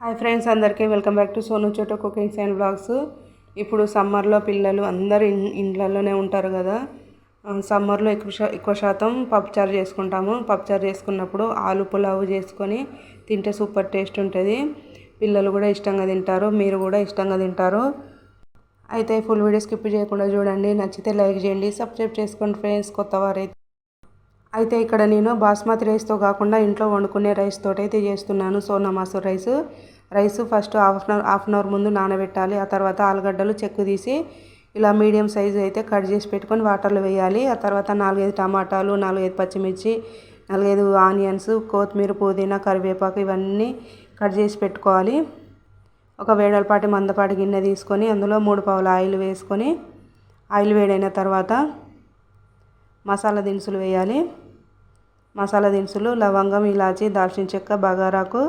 Hi friends అందరికీ welcome back to Sonu Chhoto cookings and blogs ఇప్పుడు సమ్మర్లో పిల్లలు అందరు ఇండ్లలోనే ఉంటారు కదా. సమ్మర్లో ఎక్కువ ఎక్కువ శాతం పప్పుచారు చేసుకుంటాము. పప్పుచారు చేసుకున్నప్పుడు ఆలు పులావు చేసుకొని తింటే సూపర్ టేస్ట్ ఉంటుంది. పిల్లలు కూడా ఇష్టంగా తింటారు మీరు కూడా ఇష్టంగా తింటారు. అయితే ఫుల్ వీడియో స్కిప్ చేయకుండా చూడండి. నచ్చితే లైక్ చేయండి సబ్స్క్రైబ్ చేసుకోండి ఫ్రెండ్స్. కొత్త వారైతే అయితే ఇక్కడ నేను బాస్మతి రైస్తో కాకుండా ఇంట్లో వండుకునే రైస్ తోటైతే అయితే చేస్తున్నాను. Sona Masoor rice. Rice first half an hour half an hour ముందు నానబెట్టాలి. ఆ తర్వాత ఆలుగడ్డలు చెక్కు తీసి ఇలా మీడియం సైజు అయితే కట్ చేసి పెట్టుకొని వాటర్లో వేయాలి. ఆ తర్వాత నాలుగైదు టమాటాలు నాలుగైదు పచ్చిమిర్చి నాలుగైదు ఆనియన్స్ కొత్తిమీర పుదీనా కరివేపాకు ఇవన్నీ కట్ చేసి పెట్టుకోవాలి. ఒక వేడలపాటి మందపాటి గిన్నె తీసుకొని అందులో మూడు పావుల ఆయిల్ వేసుకొని ఆయిల్ వేడైన తర్వాత మసాలా దినుసులు వేయాలి. మసాలా దినుసులు లవంగం ఇలాచి దాల్చిన చెక్క బగారాకు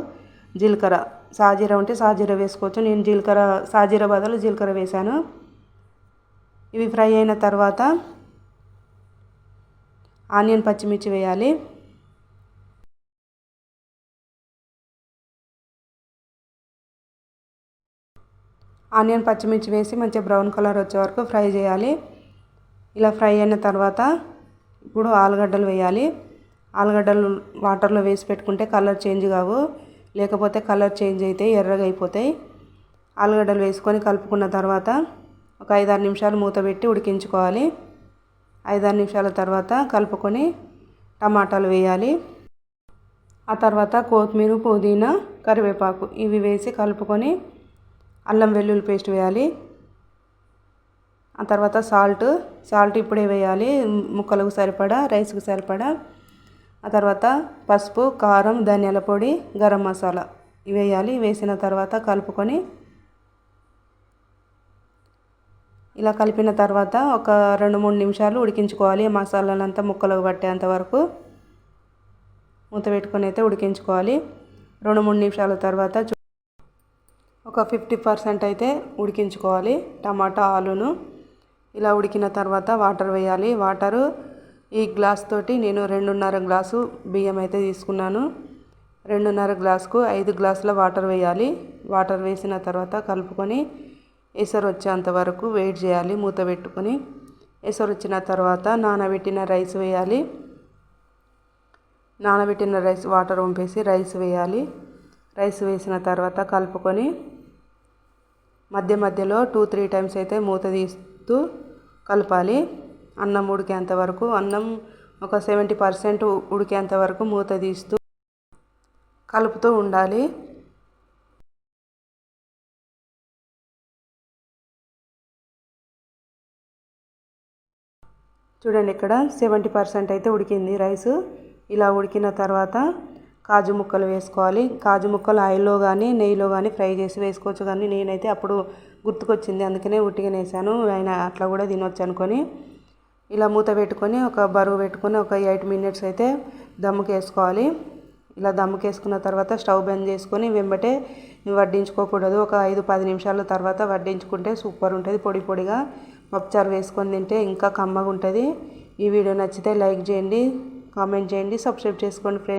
జీలకర్ర. సాజీర ఉంటే సాజీర వేసుకోవచ్చు. నేను జీలకర్ర సాజీర బదులు జీలకర్ర వేశాను. ఇవి ఫ్రై అయిన తర్వాత ఆనియన్ పచ్చిమిర్చి వేయాలి. ఆనియన్ పచ్చిమిర్చి వేసి మంచిగా బ్రౌన్ కలర్ వచ్చే వరకు ఫ్రై చేయాలి. ఇలా ఫ్రై అయిన తర్వాత ఇప్పుడు ఆలుగడ్డలు వేయాలి. ఆలుగడ్డలు వాటర్లో వేసి పెట్టుకుంటే కలర్ చేంజ్ కావు. లేకపోతే కలర్ చేంజ్ అయితే ఎర్రగా అయిపోతాయి. ఆలుగడ్డలు వేసుకొని కలుపుకున్న తర్వాత ఒక ఐదారు నిమిషాలు మూత పెట్టి ఉడికించుకోవాలి. ఐదారు నిమిషాల తర్వాత కలుపుకొని టమాటాలు వేయాలి. ఆ తర్వాత కొత్తిమీర పుదీనా కరివేపాకు ఇవి వేసి కలుపుకొని అల్లం వెల్లుల్లి పేస్ట్ వేయాలి. ఆ తర్వాత సాల్ట్ సాల్ట్ ఇప్పుడే వేయాలి. ముక్కలకు సరిపడా రైస్కి సరిపడా ఆ తర్వాత పసుపు కారం ధనియాల పొడి గరం మసాలా. ఇవి వేయాలి. వేసిన తర్వాత కలుపుకొని ఇలా కలిపిన తర్వాత ఒక రెండు మూడు నిమిషాలు ఉడికించుకోవాలి. మసాలాలంతా ముక్కలకు పట్టేంత వరకు మూత పెట్టుకొని అయితే ఉడికించుకోవాలి. రెండు మూడు నిమిషాల తర్వాత ఒక ఫిఫ్టీ పర్సెంట్ అయితే ఉడికించుకోవాలి. టమాటా ఆలును ఇలా ఉడికిన తర్వాత వాటర్ వేయాలి. వాటరు ఈ గ్లాస్ తోటి నేను రెండున్నర గ్లాసు బియ్యం అయితే తీసుకున్నాను. రెండున్నర గ్లాసుకు ఐదు గ్లాసుల వాటర్ వేయాలి. వాటర్ వేసిన తర్వాత కలుపుకొని ఎసరు వచ్చేంత వరకు వెయిట్ చేయాలి మూత పెట్టుకొని. ఎసరు వచ్చిన తర్వాత నానబెట్టిన రైస్ వేయాలి. నానబెట్టిన రైస్ వాటర్ వంపేసి రైస్ వేయాలి. రైస్ వేసిన తర్వాత కలుపుకొని మధ్య మధ్యలో టూ త్రీ టైమ్స్ అయితే మూత తీస్తూ కలపాలి. అన్నం ఉడికేంత వరకు అన్నం ఒక సెవెంటీ పర్సెంట్ ఉడికేంత వరకు మూత తీస్తూ కలుపుతూ ఉండాలి. చూడండి ఇక్కడ సెవెంటీ పర్సెంట్ అయితే ఉడికింది రైస్. ఇలా ఉడికిన తర్వాత కాజు ముక్కలు వేసుకోవాలి. కాజు ముక్కలు ఆయిల్లో కానీ నెయ్యిలో కానీ ఫ్రై చేసి వేసుకోవచ్చు. కానీ నేనైతే అప్పుడు గుర్తుకొచ్చింది అందుకనే ఉట్టిగా వేసాను. ఆయన అట్లా కూడా తినొచ్చు అనుకొని. ఇలా మూత పెట్టుకొని ఒక బరువు పెట్టుకొని ఒక ఎయిట్ మినిట్స్ అయితే దమ్ముకి వేసుకోవాలి ఇలా దమ్ముకి వేసుకున్న తర్వాత స్టవ్ బంద్ చేసుకొని వెంబటే వడ్డించుకోకూడదు. ఒక ఐదు పది నిమిషాల తర్వాత వడ్డించుకుంటే సూపర్ ఉంటుంది. పొడి పొడిగా పప్పుచారు వేసుకొని తింటే ఇంకా కమ్మగా ఉంటుంది ఈ వీడియో నచ్చితే లైక్ చేయండి కామెంట్ చేయండి సబ్స్క్రైబ్ చేసుకోండి ఫ్రెండ్స్.